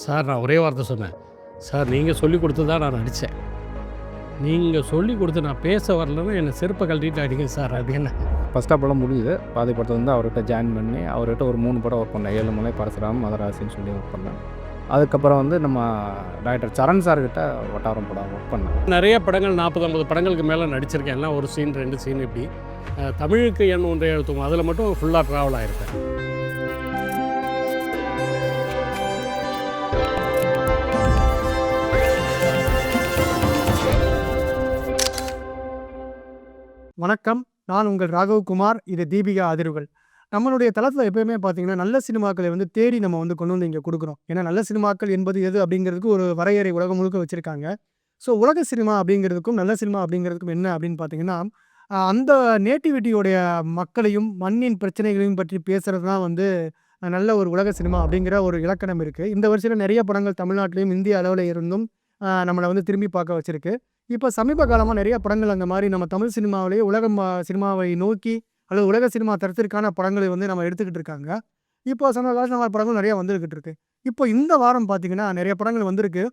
Sir நான் ஒரே வார்த்தை சொன்னேன். சார் நீங்கள் சொல்லி கொடுத்து தான் நான் நடித்தேன் நீங்கள் சொல்லி கொடுத்து நான் பேச வரலன்னா என்னை செருப்பை கழட்டிட்டு அடிங்க சார் அது என்ன? ஃபஸ்ட்டாக படம் முடியுது. பாதி படத்தை வந்து அவர்கிட்ட ஜாயின் பண்ணி அவர்கிட்ட ஒரு மூணு படம் ஒர்க் பண்ணேன். ஏழுமலை பரசுராம் மதராசின்னு சொல்லி ஒர்க் பண்ணேன். அதுக்கப்புறம் வந்து நம்ம டாக்டர் சரண் சார்கிட்ட வட்டாரம் படம் ஒர்க் பண்ணேன். நிறைய படங்கள் நாற்பது ஐம்பது படங்களுக்கு மேலே நடிச்சிருக்கேன். எல்லாம் ஒரு சீன் ரெண்டு சீன் இப்படி. தமிழுக்கு எண் ஒன்றை எழுத்தும் அதில் மட்டும் ஃபுல்லாக ட்ராவல் ஆகிருக்கேன் வணக்கம். நான் உங்கள் ராகவ்குமார் இது தீபிகா அதிர்வுகள். நம்மளுடைய தளத்தில் எப்பயுமே பார்த்தீங்கன்னா நல்ல சினிமாக்களை வந்து தேடி நம்ம வந்து கொண்டு வந்து இங்கே கொடுக்குறோம். ஏன்னா நல்ல சினிமாக்கள் என்பது எது அப்படிங்கிறதுக்கு ஒரு வரையறை உலகம் முழுக்க வச்சுருக்காங்க. ஸோ உலக சினிமா அப்படிங்கிறதுக்கும் நல்ல சினிமா அப்படிங்கிறதுக்கும் என்ன அப்படின்னு பார்த்தீங்கன்னா அந்த நேட்டிவிட்டியோடைய மக்களையும் மண்ணின் பிரச்சனைகளையும் பற்றி பேசுகிறது தான் வந்து நல்ல ஒரு உலக சினிமா அப்படிங்கிற ஒரு இலக்கணம் இருக்குது இந்த வருஷத்தில் நிறைய படங்கள் தமிழ்நாட்டிலையும் இந்திய அளவில் இருந்தும் நம்மளை வந்து திரும்பி பார்க்க வச்சுருக்கு. இப்போ சமீப காலமாக நிறைய படங்கள் அந்த மாதிரி நம்ம தமிழ் சினிமாவிலேயே உலக சினிமாவை நோக்கி அல்லது உலக சினிமா தரத்திற்கான படங்களை வந்து நம்ம எடுத்துக்கிட்டு இருக்காங்க. இப்போ சமீப காலத்தில் படங்கள் நிறைய வந்துருக்கிட்டு இருக்கு. இப்போ இந்த வாரம் பார்த்தீங்கன்னா நிறைய படங்கள் வந்திருக்கு.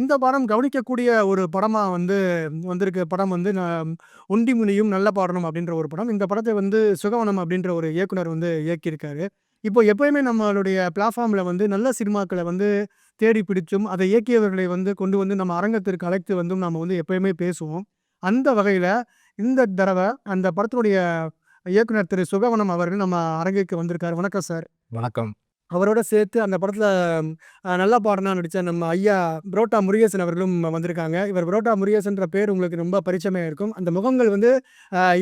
இந்த வாரம் கவனிக்கக்கூடிய ஒரு படமாக வந்து வந்திருக்கு. படம் வந்து நான் ஒண்டி முனியும் நல்ல பாடணும் அப்படின்ற ஒரு படம். இந்த படத்தை வந்து சுகவனம் அப்படின்ற ஒரு இயக்குனர் வந்து இயக்கியிருக்காரு. இப்போ எப்பயுமே நம்மளுடைய பிளாட்ஃபார்மில் வந்து நல்ல சினிமாக்களை வந்து தேடி பிடிச்சும் அதை இயக்கியவர்களை வந்து கொண்டு வந்து நம்ம அரங்கத்திற்கு அழைத்து வந்தும் நாம் வந்து எப்பயுமே பேசுவோம். அந்த வகையில் இந்த தடவை அந்த படத்தினுடைய இயக்குனர் திரு. சுகவனம் அவர்கள் நம்ம அரங்கிற்கு வந்திருக்காரு. வணக்கம் சார். வணக்கம். அவரோட சேர்த்து அந்த படத்தில் நல்லா பாடனா நடிச்ச நம்ம ஐயா புரோட்டா முருகேசன் அவர்களும் வந்திருக்காங்க. இவர் புரோட்டா முருகேசன்ற பேர் உங்களுக்கு ரொம்ப பரிச்சயமாக இருக்கும். அந்த முகங்கள் வந்து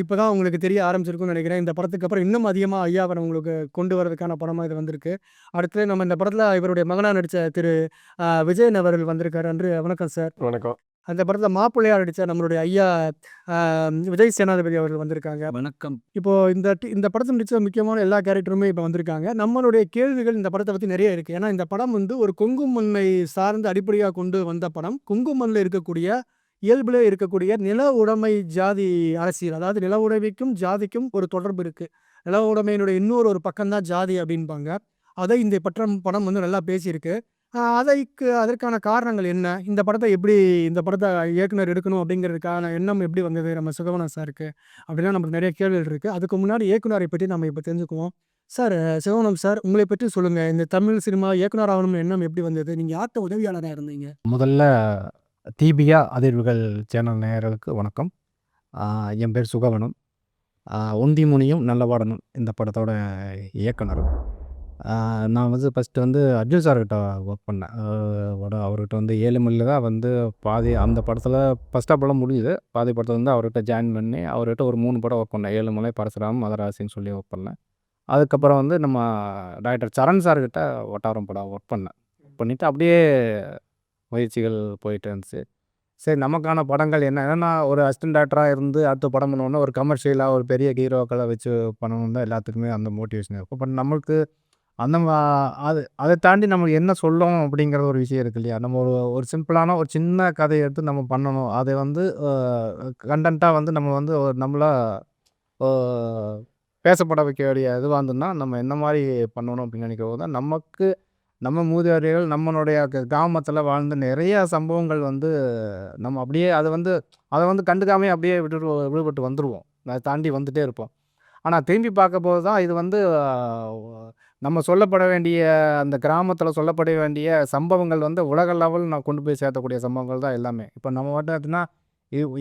இப்போ தான் உங்களுக்கு தெரிய ஆரம்பிச்சிருக்கும்னு நினைக்கிறேன். இந்த படத்துக்கு அப்புறம் இன்னும் அதிகமாக ஐயா உங்களுக்கு கொண்டு வரதுக்கான படமாக இது வந்திருக்கு. அடுத்து நம்ம இந்த படத்தில் இவருடைய மகனா நடித்த திரு ஆஹ், விஜயன் அவர்கள் வந்திருக்காரு. அன்று வணக்கம் சார். வணக்கம். அந்த படத்தில் மாப்பிள்ளையாக நடித்த நம்மளுடைய ஐயா விஜய் சேனாதிபதி அவர்கள் வந்திருக்காங்க. வணக்கம். இப்போ இந்த இந்த படத்தில் நடிச்ச முக்கியமான எல்லா கேரக்டருமே இப்போ வந்திருக்காங்க. நம்மளுடைய கேள்விகள் இந்த படத்தை பற்றி நிறைய இருக்குது ஏன்னா இந்த படம் வந்து ஒரு கொங்கு மண்ணை சார்ந்து அடிப்படையாக கொண்டு வந்த படம். கொங்கு மண்ணில் இருக்கக்கூடிய இயல்பில் இருக்கக்கூடிய நில உடைமை ஜாதி அரசியல். அதாவது நில உடைமைக்கும் ஜாதிக்கும் ஒரு தொடர்பு இருக்குது நில உடைமையினுடைய இன்னொரு ஒரு பக்கம் தான் ஜாதி அப்படின்பாங்க. அதை இந்த பட்டம் படம் வந்து நல்லா பேசியிருக்கு. அதைக்கு அதற்கான காரணங்கள் என்ன? இந்த படத்தை எப்படி இந்த படத்தை இயக்குனர் எடுக்கணும் அப்படிங்கிறதுக்கான எண்ணம் எப்படி வந்தது? நம்ம சுகவனம் சாருக்கு அப்படிலாம் நமக்கு நிறைய கேள்விகள் இருக்குது அதுக்கு முன்னாடி இயக்குனரை பற்றி நம்ம இப்போ தெரிஞ்சுக்குவோம். சார் சிவகுணம் சார் உங்களை பற்றி சொல்லுங்கள் இந்த தமிழ் சினிமா இயக்குனர் ஆகணும்னு எண்ணம் எப்படி வந்தது? நீங்கள் யார்கிட்ட உதவியாளராக இருந்தீங்க? முதல்ல தீபிகா அதிர்வுகள் சேனல் நேயர்களுக்கு வணக்கம். என் பேர் சுகவனம். ஆஹ் ஒந்தி முனியும் நல்ல பாடணும் இந்த படத்தோட இயக்குனர். நான் வந்து ஃபஸ்ட்டு வந்து அர்ஜுன் சார்கிட்ட ஒர்க் பண்ணேன். அவர்கிட்ட வந்து ஏழு மணியில் தான் வந்து பாதி அந்த படத்தில் ஃபஸ்ட்டாக படம் முடியுது பாதி படத்தை வந்து அவர்கிட்ட ஜாயின் பண்ணி அவர்கிட்ட ஒரு மூணு படம் ஒர்க் பண்ணேன். ஏழுமலை பரசுராம் மதராசின்னு சொல்லி ஒர்க் பண்ணேன். அதுக்கப்புறம் வந்து நம்ம டாக்டர் சரண் சார்கிட்ட ஒட்டாரம் படம் ஒர்க் பண்ணேன். பண்ணிவிட்டு அப்படியே முயற்சிகள் போயிட்டு இருந்துச்சு. சரி நமக்கான படங்கள் என்ன? ஏன்னா ஒரு அசிஸ்டன்ட் டேரக்டராக இருந்து அடுத்த படம் பண்ணோன்னா ஒரு கமர்ஷியலாக ஒரு பெரிய ஹீரோக்களை வச்சு பண்ணணும் தான் எல்லாத்துக்குமே அந்த மோட்டிவேஷன் இருக்கும் பட் நம்மளுக்கு அந்த மா- அது அதை தாண்டி நமக்கு என்ன சொல்லணும் அப்படிங்கிற ஒரு விஷயம் இருக்கு இல்லையா? நம்ம ஒரு ஒரு சிம்பிளான ஒரு சின்ன கதையை எடுத்து நம்ம பண்ணணும். அதை வந்து கண்டென்ட்டாக வந்து நம்ம வந்து ஒரு நம்மளா பேசப்பட வைக்க வேண்டிய இதுவாக இருந்ததுன்னா நம்ம என்ன மாதிரி பண்ணணும் அப்படின்னு நினைக்கிறது தான் நமக்கு நம்ம மூதாதையர்கள் நம்மளுடைய கிராமத்தில் வாழ்ந்த நிறைய சம்பவங்கள் வந்து நம்ம அப்படியே அதை வந்து அதை வந்து கண்டுக்காமே அப்படியே விட்டு விடுபட்டு வந்துடுவோம் அதை தாண்டி வந்துகிட்டே இருப்போம். ஆனால் திரும்பி பார்க்க போது தான் இது வந்து நம்ம சொல்லப்பட வேண்டிய அந்த கிராமத்தில் சொல்லப்பட வேண்டிய சம்பவங்கள் வந்து உலக லெவல் நான் கொண்டு போய் சேர்த்தக்கூடிய சம்பவங்கள் தான் எல்லாமே. இப்போ நம்ம வந்து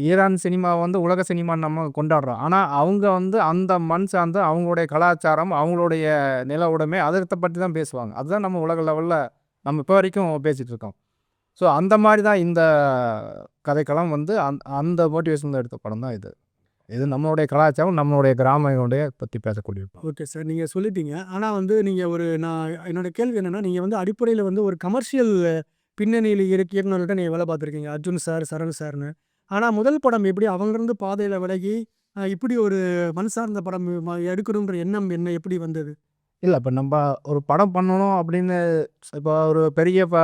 ஈரான் சினிமா வந்து உலக சினிமா நம்ம கொண்டாடுறோம். ஆனால் அவங்க வந்து அந்த மண் சார்ந்து அவங்களுடைய கலாச்சாரம் அவங்களுடைய நில உடைமை அதை பற்றி தான் பேசுவாங்க. அதுதான் நம்ம உலக லெவலில் நம்ம இப்போ வரைக்கும் பேசிகிட்டு இருக்கோம். ஸோ அந்த மாதிரி தான் இந்த கதைக்களம் வந்து அந் அந்த மோட்டிவேஷனில் எடுத்த படம் தான் இது. இது நம்மளுடைய கலாச்சாரம் நம்மளுடைய கிராமங்களுடைய பற்றி பேசக்கூடிய ஓகே சார் நீங்கள் சொல்லிட்டீங்க. ஆனால் வந்து நீங்கள் ஒரு நான் என்னோட கேள்வி என்னென்னா நீங்கள் வந்து அடிப்படையில் வந்து ஒரு கமர்ஷியல் பின்னணியில் இருக்க இயக்குனர்கிட்ட நீங்கள் வேலை பார்த்துருக்கீங்க. அர்ஜுன் சார் சரண் சார்னு. ஆனால் முதல் படம் எப்படி அவங்கிருந்து பாதையில் விலகி இப்படி ஒரு மனசார்ந்த படம் எடுக்கணுன்ற எண்ணம் என்ன எப்படி வந்தது? இல்லை இப்போ நம்ம ஒரு படம் பண்ணணும் அப்படின்னு இப்போ ஒரு பெரிய ப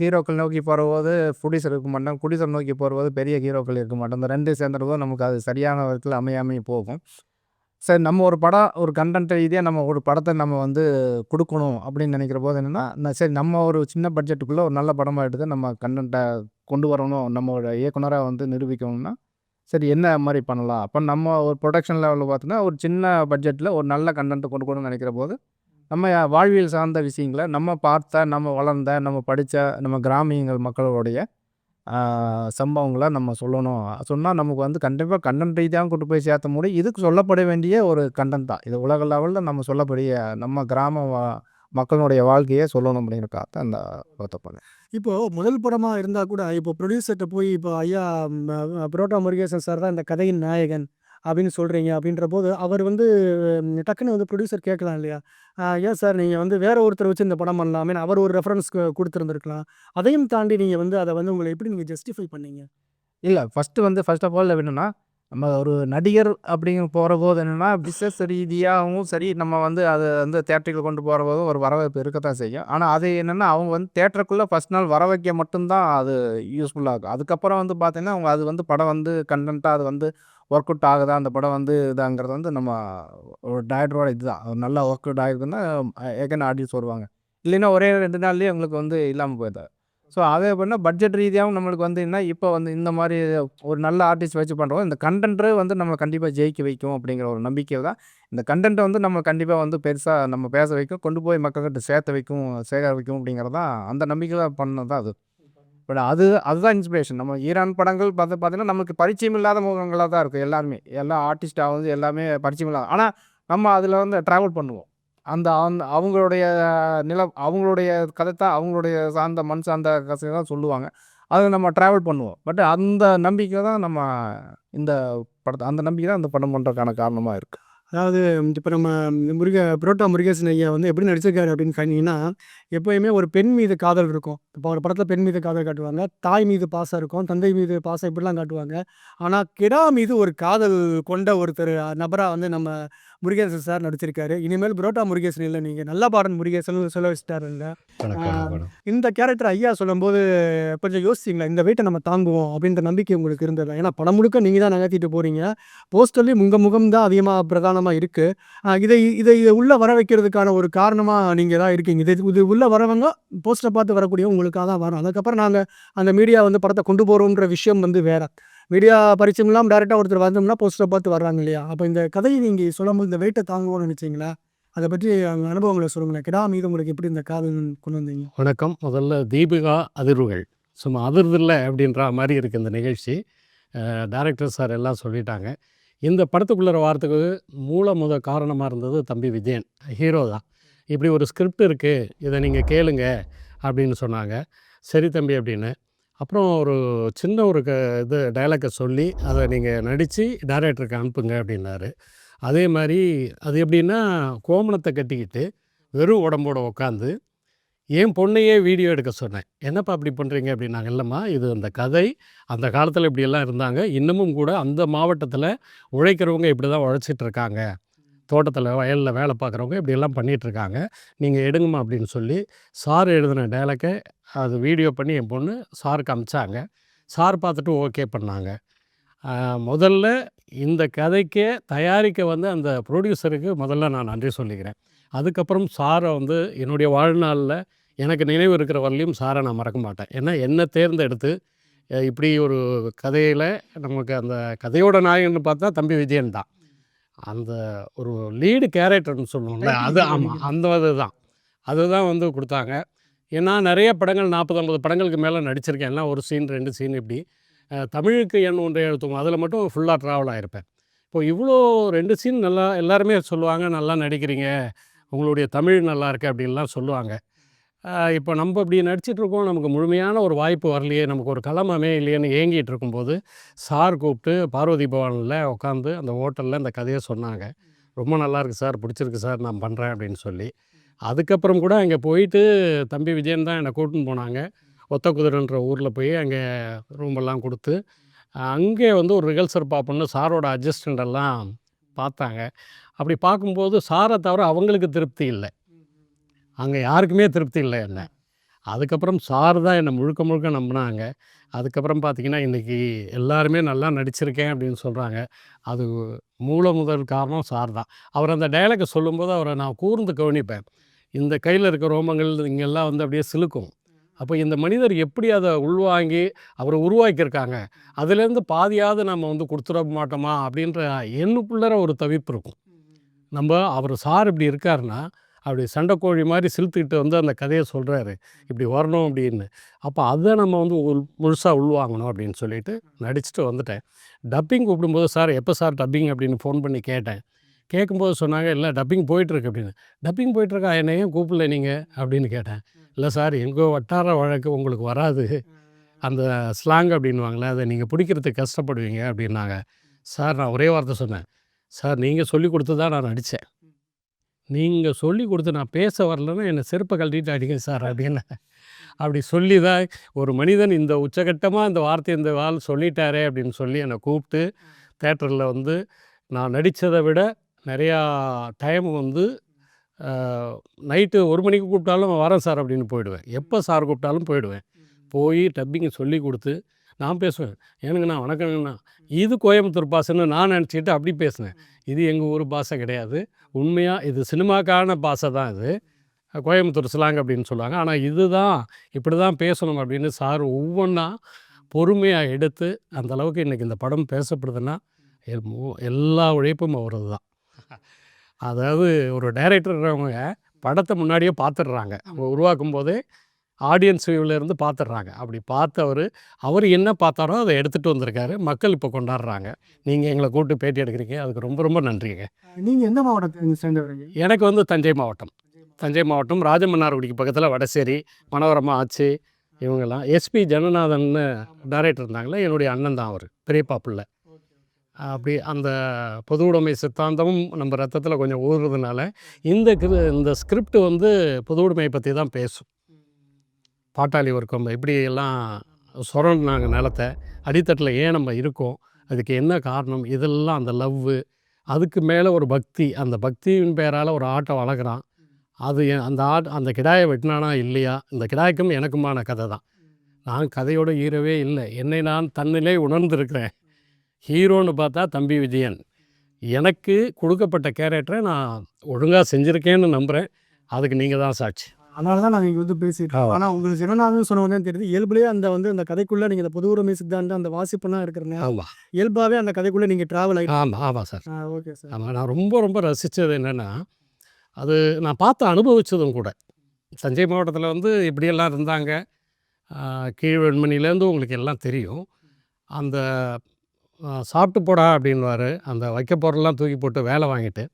ஹீரோக்கள் நோக்கி போகிறபோது ப்ரொடியூசர் இருக்க மாட்டோம். ப்ரொடியூசர் நோக்கி போகிறபோது பெரிய ஹீரோக்கள் இருக்க மாட்டோம். இந்த ரெண்டு சேர்ந்துறதும் நமக்கு அது சரியான விதத்தில் அமையாமல் போகும். சரி நம்ம ஒரு படம் ஒரு கண்டென்ட் இதே நம்ம ஒரு படத்தை நம்ம வந்து கொடுக்கணும் அப்படின்னு நினைக்கிற போது என்னென்னா நான் சரி நம்ம ஒரு சின்ன பட்ஜெட்டுக்குள்ளே ஒரு நல்ல படமாக எடுத்து நம்ம கண்டென்ட்டை கொண்டு வரணும். நம்மளோட இயக்குனராக வந்து நிரூபிக்கணும்னா சரி என்ன மாதிரி பண்ணலாம்? அப்போ நம்ம ஒரு ப்ரொடக்ஷன் லெவலில் பார்த்தோன்னா ஒரு சின்ன பட்ஜெட்டில் ஒரு நல்ல கண்டென்ட் கொண்டு போகணும்னு நினைக்கிற போது நம்ம வாழ்வியல் சார்ந்த விஷயங்களை நம்ம பார்த்த நம்ம வளர்ந்த நம்ம படித்த நம்ம கிராமியங்கள் மக்களுடைய சம்பவங்களை நம்ம சொல்லணும். சொன்னால் நமக்கு வந்து கண்டிப்பாக கண்டென்ட் ரீதியாக கொண்டு போய் சேர்த்த முடியும். இதுக்கு சொல்லப்பட வேண்டிய ஒரு கண்டென்ட் தான். இது உலக லெவலில் நம்ம சொல்லக்கூடிய நம்ம கிராம வா- மக்களுடைய வாழ்க்கையை சொல்லணும் அப்படிங்கிறக்காக அந்த படத்தை பண்ணேன் இப்போ முதல் படமா இருந்தா கூட இப்போ ப்ரொடியூசர்கிட்ட போய் இப்போ ஐயா புரோட்டா முருகேசன் சார் தான் இந்த கதையின் நாயகன் அப்படின்னு சொல்றீங்க அப்படின்ற போது அவர் வந்து டக்குன்னு வந்து ப்ரொடியூசர் கேட்கலாம் இல்லையா? ஏன் சார் நீங்கள் வந்து வேற ஒருத்தர் வச்சு இந்த படம் பண்ணலாமே அவர் ஒரு ரெஃபரன்ஸ் கொடுத்துருந்துருக்கலாம். அதையும் தாண்டி நீங்கள் வந்து அதை வந்து உங்களை எப்படி நீங்கள் ஜஸ்டிஃபை பண்ணீங்க? இல்லை ஃபஸ்ட்டு வந்து ஃபர்ஸ்ட் ஆஃப் ஆல் என்னென்னா நம்ம ஒரு நடிகர் அப்படிங்க போகிற போது என்னென்னா பிஸ்னஸ் ரீதியாகவும் சரி நம்ம வந்து அதை வந்து தேட்டருக்கு கொண்டு போகிற போதும் ஒரு வரவேற்பு இருக்கத்தான் செய்யும். ஆனால் அது என்னென்னா அவங்க வந்து தேட்டருக்குள்ளே ஃபஸ்ட் நாள் வர வைக்க மட்டும்தான் அது யூஸ்ஃபுல்லாக இருக்கும் அதுக்கப்புறம் வந்து பார்த்திங்கன்னா அவங்க அது வந்து படம் வந்து கண்டென்ட்டாக அது வந்து ஒர்க் அவுட் ஆகுதா அந்த படம் வந்து இதாங்கிறது வந்து நம்ம ஒரு டயட்டரோட இதுதான். நல்லா ஒர்க் அவுட் ஆகிருக்குன்னா ஏகன் ஆடியன்ஸ் வருவாங்க. இல்லைன்னா ஒரே ரெண்டு நாள்லேயே அவங்களுக்கு வந்து இல்லாமல் போயிடுது. ஸோ அதே பண்ணால் பட்ஜெட் ரீதியாகவும் நம்மளுக்கு வந்து என்ன இப்போ வந்து இந்த மாதிரி ஒரு நல்ல ஆர்டிஸ்ட் வச்சு பண்ணுறோம் இந்த கண்டென்ட்டு வந்து நம்ம கண்டிப்பாக ஜெயிக்க வைக்கும் அப்படிங்கிற ஒரு நம்பிக்கை தான் இந்த கண்டென்ட்டை வந்து நம்ம கண்டிப்பாக வந்து பெருசாக நம்ம பேச வைக்கும் கொண்டு போய் மக்கள்கிட்ட சேர்த்த வைக்கும் சேகர வைக்கும் அப்படிங்கிறது தான் அந்த நம்பிக்கையில் பண்ணது தான் அது. பட் அது அதுதான் இன்ஸ்பிரேஷன் நம்ம ஈரான் படங்கள் பார்த்து பார்த்தீங்கன்னா நமக்கு பரிச்சயம் இல்லாத முகங்களாக தான் இருக்கும் எல்லாருமே. எல்லா ஆர்டிஸ்டாக வந்து எல்லாமே பரிச்சயம் இல்லாத ஆனால் நம்ம அதில் வந்து ட்ராவல் பண்ணுவோம். அந்த அந் அவங்களுடைய நில அவங்களுடைய கதை தான் அவங்களுடைய சார்ந்த மண் சார்ந்த கதை தான் சொல்லுவாங்க. அதை நம்ம ட்ராவல் பண்ணுவோம். பட் அந்த நம்பிக்கை தான் நம்ம இந்த படத்தை அந்த நம்பிக்கை தான் அந்த படம் பண்ணுறதுக்கான காரணமாக இருக்குது அதாவது இப்போ நம்ம முருக புரோட்டா முருகேசன் ஐயா வந்து எப்படி நடிச்சிருக்காரு அப்படின்னு கேட்டிங்கன்னா எப்போயுமே ஒரு பெண் மீது காதல் இருக்கும். இப்போ ஒரு படத்தில் பெண் மீது காதல் காட்டுவாங்க. தாய் மீது பாசம் இருக்கும். தந்தை மீது பாசம் இப்படிலாம் காட்டுவாங்க. ஆனால் கிடா மீது ஒரு காதல் கொண்ட ஒருத்தர் நபராக வந்து நம்ம முருகேசன் சார் நடிச்சிருக்காரு. இனிமேல் புரோட்டா முருகேசன் இல்லை. நீங்கள் நல்லா பாடன் முருகேசன் சொல்ல வச்சுட்டாரு இல்லை இந்த கேரக்டர் ஐயா சொல்லும்போது கொஞ்சம் யோசிச்சிங்களா இந்த வெயிட்டை நம்ம தாங்குவோம் அப்படின்ற நம்பிக்கை உங்களுக்கு இருந்தது? ஏன்னா படம் முழுக்க நீங்கள் தான் நகர்த்திட்டு போகிறீங்க போஸ்டர்லேயும் உங்கள் முகம் தான் அதிகமாக பிரதானமாக இருக்குது இதை இதை இதை உள்ளே வர வைக்கிறதுக்கான ஒரு காரணமாக நீங்கள் தான் இருக்கீங்க. இது இது உள்ளே வரவங்க போஸ்டரை பார்த்து வரக்கூடிய உங்களுக்காக தான் வரும் அதுக்கப்புறம் நாங்கள் அந்த மீடியா வந்து படத்தை கொண்டு போகிறோன்ற விஷயம் வந்து வேறு. மீடியா பரிச்சயம் இல்லாமல் டேரெக்டாக ஒருத்தர் வந்தோம்னா போஸ்டரை பார்த்து வர்றாங்க இல்லையா? அப்போ இந்த கதையை நீங்கள் சொல்லும்போது இந்த வெயிட்டை தாங்குவோம்னு நினச்சிங்களா? அதை பற்றி அவங்க அனுபவங்களை சொல்லுங்களேன். கிடா மீது உங்களுக்கு எப்படி இந்த காதல் கொண்டு வந்தீங்க? வணக்கம். முதல்ல தீபிகா அதிர்வுகள். சும்மா அதிர்தில்லை அப்படின்ற மாதிரி இருக்குது இந்த நிகழ்ச்சி. டேரக்டர் சார் எல்லாம் சொல்லிட்டாங்க. இந்த படத்துக்குள்ளே வாரத்துக்கு மூல முத காரணமாக இருந்தது தம்பி விஜயன். ஹீரோ தான். இப்படி ஒரு ஸ்கிரிப்ட் இருக்குது இதை நீங்கள் கேளுங்க அப்படின்னு சொன்னாங்க. சரி தம்பி அப்படின்னு. அப்புறம் ஒரு சின்ன ஒரு க இது டைலாக்கை சொல்லி அதை நீங்கள் நடித்து டைரக்டருக்கு அனுப்புங்க அப்படின்னாரு. அதே மாதிரி அது எப்படின்னா கோமணத்தை கட்டிக்கிட்டு வெறும் உடம்போட உட்காந்து என் பொண்ணையே வீடியோ எடுக்க சொன்னேன். என்னப்பா அப்படி பண்ணுறீங்க அப்படின்னாங்க. இல்லைம்மா இது அந்த கதை அந்த காலத்தில் இப்படியெல்லாம் இருந்தாங்க. இன்னமும் கூட அந்த மாவட்டத்தில் உழைக்கிறவங்க இப்படி தான் உழைச்சிட்டு இருக்காங்க. தோட்டத்தில் வயலில் வேலை பார்க்குறவங்க இப்படியெல்லாம் பண்ணிகிட்ருக்காங்க நீங்கள் எடுங்கம்மா அப்படின்னு சொல்லி சார் எழுதின டேலக்கை அது வீடியோ பண்ணி என் பொண்ணு சாருக்கு அமிச்சாங்க சார் பார்த்துட்டு ஓகே பண்ணாங்க. முதல்ல இந்த கதைக்கே தயாரிக்க வந்து அந்த ப்ரொடியூசருக்கு முதல்ல நான் நன்றி சொல்லிக்கிறேன். அதுக்கப்புறம் சாரை வந்து என்னுடைய வாழ்நாளில் எனக்கு நினைவு இருக்கிற வரலையும் சாரை நான் மறக்க மாட்டேன். ஏன்னா என்னை தேர்ந்தெடுத்து இப்படி ஒரு கதையில் நமக்கு அந்த கதையோட நாயகன்னு பார்த்தா தம்பி விஜயன் தான். அந்த ஒரு லீடு கேரக்டர்னு சொல்லுவோம்ல அது ஆமாம் அந்த இதுதான் அதுதான் வந்து கொடுத்தாங்க. ஏன்னா நிறைய படங்கள் நாற்பது ஐம்பது படங்களுக்கு மேலே நடிச்சிருக்கேன். எல்லாம் ஒரு சீன் ரெண்டு சீன் இப்படி. தமிழுக்கு எண் ஒன்றை எழுத்துவோம் அதில் மட்டும் ஃபுல்லாக ட்ராவல் ஆகிருப்பேன் இப்போ இவ்வளோ ரெண்டு சீன் நல்லா எல்லாருமே சொல்லுவாங்க நல்லா நடிக்கிறீங்க உங்களுடைய தமிழ் நல்லா இருக்கு அப்படின்லாம் சொல்லுவாங்க. இப்போ நம்ம இப்படி நடிச்சிட்டு இருக்கோம் நமக்கு முழுமையான ஒரு வாய்ப்பு வரலையே நமக்கு ஒரு களமமே இல்லையேன்னு ஏங்கிட்டு இருக்கும்போது சார் கூப்பிட்டு பார்வதி பவனில் உட்காந்து அந்த ஹோட்டலில் இந்த கதையை சொன்னாங்க. ரொம்ப நல்லாயிருக்கு சார் பிடிச்சிருக்கு சார் நான் பண்ணுறேன் அப்படின்னு சொல்லி. அதுக்கப்புறம் கூட அங்கே போயிட்டு தம்பி விஜயன் தான் என்னை கூட்டின்னு போனாங்க. ஒத்த குதிரைன்ற ஊரில் போய் அங்கே ரூமெல்லாம் கொடுத்து அங்கே வந்து ஒரு ரிகல்சர் பார்ப்போம்னு சாரோட அட்ஜஸ்டண்டெல்லாம் பார்த்தாங்க. அப்படி பார்க்கும்போது சாரை தவிர அவங்களுக்கு திருப்தி இல்லை. அங்கே யாருக்குமே திருப்தி இல்லை என்ன. அதுக்கப்புறம் சார் தான் என்னை முழுக்க முழுக்க நம்பினாங்க. அதுக்கப்புறம் பார்த்தீங்கன்னா இன்றைக்கி எல்லாருமே நல்லா நடிச்சிருக்கேன் அப்படின்னு சொல்கிறாங்க அது மூல முதல் காரணம் சார் தான். அவர் அந்த டயலாக்கை சொல்லும்போது அவரை நான் கூர்ந்து கவனிப்பேன். இந்த கையில் இருக்க ரோமங்கள் இங்கெல்லாம் வந்து அப்படியே சிலுக்கும். அப்போ இந்த மனிதர் எப்படி அதை உள்வாங்கி அவரை உருவாக்கியிருக்காங்க? அதுலேருந்து பாதியாவது நம்ம வந்து கொடுத்துட மாட்டோமா? அப்படின்ற எண்ணுக்குள்ளற ஒரு தவிப்பு இருக்கும். நம்ம அவர் சார் இப்படி இருக்காருன்னா அப்படி சண்டைக்கோழி மாதிரி சிலுத்துக்கிட்டு வந்து அந்த கதையை சொல்கிறாரு இப்படி வரணும் அப்படின்னு. அப்போ அதை நம்ம வந்து உள் முழுசாக உள்வாங்கணும் அப்படின்னு சொல்லிட்டு நடிச்சுட்டு வந்துட்டேன். டப்பிங் கூப்பிடும்போது சார் எப்போ சார் டப்பிங்? அப்படின்னு ஃபோன் பண்ணி கேட்டேன். கேட்கும்போது சொன்னாங்க இல்லை டப்பிங் போயிட்டுருக்கு அப்படின்னு. டப்பிங் போயிட்டுருக்கா? என்னை ஏன் கூப்பிடல நீங்கள் அப்படின்னு கேட்டேன். இல்லை சார் எங்கள் வட்டார வழக்கு உங்களுக்கு வராது. அந்த ஸ்லாங் அப்படின்வாங்களே அதை நீங்கள் பிடிக்கிறதுக்கு கஷ்டப்படுவீங்க அப்படின்னாங்க. சார் நான் ஒரே வார்த்தை சொன்னேன். சார் நீங்கள் சொல்லி கொடுத்து தான் நான் நடித்தேன் நீங்கள் சொல்லி கொடுத்து நான் பேச வரலன்னா என்னை செருப்பை கழட்டிட்டு அடிங்க சார் அப்படின்னு அப்படி சொல்லி தான் ஒரு மனிதன் இந்த உச்சகட்டமாக இந்த வார்த்தை இந்த வாள் சொல்லிட்டாரே அப்படின்னு சொல்லி என்னை கூப்பிட்டு தேட்டரில் வந்து நான் நடித்ததை விட நிறையா டைம் வந்து நைட்டு ஒரு மணிக்கு கூப்பிட்டாலும் வரேன் சார் அப்படின்னு போயிடுவேன். எப்போ சார் கூப்பிட்டாலும் போயிடுவேன். போய் டப்பிங் சொல்லி கொடுத்து நான் பேசுவேன். ஏனுங்கண்ணா வணக்கங்கண்ணா. இது கோயம்புத்தூர் பாசைன்னு நான் நினச்சிக்கிட்டு அப்படி பேசினேன். இது எங்கள் ஊர் பாஷை கிடையாது. உண்மையாக இது சினிமாக்கான பாஷை தான் இது. கோயம்புத்தூர் ஸ்லாங் அப்படின்னு சொல்லுவாங்க. ஆனால் இதுதான் இப்படி தான் பேசணும் அப்படின்னு சார் ஒவ்வொன்றா பொறுமையாக எடுத்து அந்த அளவுக்கு இன்றைக்கி இந்த படம் பேசப்படுதுன்னா எல்லா உழைப்பும் அவரது தான். அதாவது ஒரு டைரக்டர்ன்றவங்க படத்தை முன்னாடியே பார்த்துடுறாங்க. அவங்க உருவாக்கும் போதே ஆடியன்ஸ் இருந்து பார்த்துடுறாங்க அப்படி பார்த்தவர் அவர் என்ன பார்த்தாரோ அதை எடுத்துகிட்டு வந்திருக்காரு. மக்கள் இப்போ கொண்டாடுறாங்க. நீங்கள் எங்களை கூப்பிட்டு பேட்டி எடுக்கிறீங்க. அதுக்கு ரொம்ப ரொம்ப நன்றிங்க. நீங்கள் எந்த மாவட்டத்தை சேர்ந்தவர்கள் எனக்கு வந்து தஞ்சை மாவட்டம். தஞ்சை மாவட்டம் ராஜமன்னார்குடிக்கு பக்கத்தில் வடசேரி மனோரமா ஆச்சி இவங்கெல்லாம். எஸ்பி ஜனநாதன்னு டைரக்டர் இருந்தாங்களே என்னுடைய அண்ணன் தான் அவர் பெரியப்பா பிள்ளை. அப்படி அந்த பொது உடைமை சித்தாந்தமும் நம்ம ரத்தத்தில் கொஞ்சம் ஊறுறதுனால இந்த கிரு- இந்த ஸ்கிரிப்ட் வந்து பொது உடைமையை பற்றி தான் பேசும். பாட்டாளி வர்க்கம் எப்படி எல்லாம் சுரண்டாங்க நிலத்தை. அடித்தட்டில் ஏன் நம்ம இருக்கோம்? அதுக்கு என்ன காரணம்? இதெல்லாம் அந்த லவ்வு. அதுக்கு மேலே ஒரு பக்தி. அந்த பக்தியின் பேரால் ஒரு ஆட்டை வளர்க்குறான். அது அந்த ஆட் அந்த கிடாயை வெட்டினானா இல்லையா? இந்த கிடாய்க்கும் எனக்குமான கதை தான். நான் கதையோடு ஈரவே இல்லை. என்னை நான் தன்னிலே உணர்ந்திருக்கிறேன். ஹீரோன்னு பார்த்தா தம்பி விஜயன். எனக்கு கொடுக்கப்பட்ட கேரக்டரை நான் ஒழுங்காக செஞ்சுருக்கேன்னு நம்புகிறேன் அதுக்கு நீங்கள் தான் சாட்சி. அதனால தான் நாங்கள் இங்கே வந்து பேசிட்டு ஆமா. ஆனால் உங்களுக்கு சிவநாதன் சொன்ன உடனே தெரியுது. இயல்புலேயே அந்த வந்து அந்த கதைக்குள்ளே நீங்கள் இந்த பொது உரிமை சித்தாந்தம் அந்த வாசிப்புலாம் இருக்கிற நேரம் ஆமாம் இயல்பாகவே அந்த கதைக்குள்ளே நீங்கள் ட்ராவல் ஆகி ஆமாம் ஆமாம் சார். Okay sir. ஆமாம் நான் ரொம்ப ரொம்ப ரசித்தது என்னென்னா அது நான் பார்த்து அனுபவித்ததும் கூட. தஞ்சை மாவட்டத்தில் வந்து இப்படியெல்லாம் இருந்தாங்க. கீழ் வெண்மணிலேருந்து உங்களுக்கு எல்லாம் தெரியும். அந்த சாப்பிட்டு போடா அப்படின்வாரு அந்த வைக்க பொருள்லாம் தூக்கி போட்டு வேலை வாங்கிட்டு.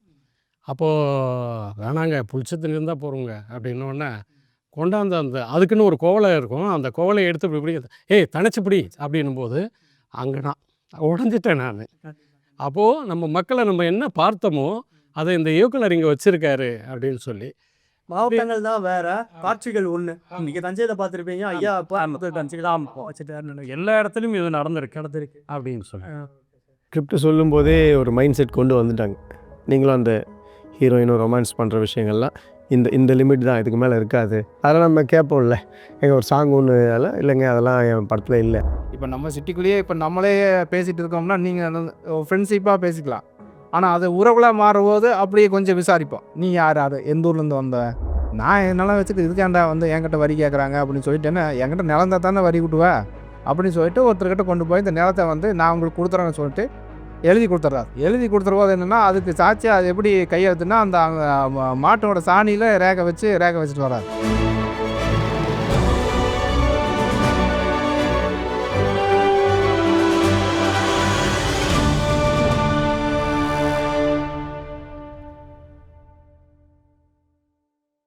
அப்போது வேணாங்க புளிச்ச தண்ணி இருந்தால் போகிறோங்க அப்படின்னோடனே கொண்டாந்து அந்த அதுக்குன்னு ஒரு கோவலை இருக்கும். அந்த கோவலையை எடுத்து இப்படி இப்படி ஏய் தனிச்சு பிடி அப்படின்னும் போது அங்கே நான் உடஞ்சிட்டேன் நான். அப்போது நம்ம மக்களை நம்ம என்ன பார்த்தோமோ அதை இந்த இயக்குனர் இங்கே வச்சுருக்காரு அப்படின்னு சொல்லி. மாவட்டங்கள் தான் வேற காட்சிகள் ஒன்று நீங்கள் தஞ்சையில் பார்த்துருப்பீங்க ஐயா அப்போ தஞ்சையில் தான் வச்சுட்டாருன்னு எல்லா இடத்துலையும் இது நடந்திருக்கு. நடந்திருக்கு. அப்படின்னு சொல்லி. ஸ்கிரிப்ட் சொல்லும்போதே ஒரு மைண்ட் செட் கொண்டு வந்துட்டாங்க. நீங்களும் அந்த ஹீரோயினும் ரொமான்ஸ் பண்ணுற விஷயங்கள்லாம் இந்த இந்த லிமிட் தான் இதுக்கு மேலே இருக்காது. அதெல்லாம் நம்ம கேட்போம்ல. எங்கள் ஒரு சாங் ஒன்று அதெல்லாம் இல்லைங்க அதெல்லாம் என் படத்தில் இல்லை. இப்போ நம்ம சிட்டிக்குள்ளேயே இப்போ நம்மளே பேசிகிட்டு இருக்கோம்னா நீங்கள் ஃப்ரெண்ட்ஷிப்பாக பேசிக்கலாம். ஆனால் அது உறவுகளாக மாறும்போது அப்படியே கொஞ்சம் விசாரிப்போம். நீ யார்? யார் எந்த ஊர்லேருந்து வந்த? நான் என் நிலம் வச்சுட்டு இதுக்காண்டா வந்து என்கிட்ட வரி கேட்குறாங்க அப்படின்னு சொல்லிட்டேன்னா என்கிட்ட நிலந்தா தானே வரி விட்டுவேன் அப்படின்னு சொல்லிட்டு ஒருத்தர்கிட்ட கொண்டு போய் இந்த நிலத்தை வந்து நான் உங்களுக்கு கொடுத்துறேன்னு சொல்லிட்டு எழுதி கொடுத்துட்றாரு. எழுதி கொடுத்துருவோம் என்னென்னா அதுக்கு சாட்சியாக அது எப்படி கையெழுத்துனா அந்த மாட்டோட சாணியில் ரேகை வச்சு ரேகை வச்சுட்டு வராரு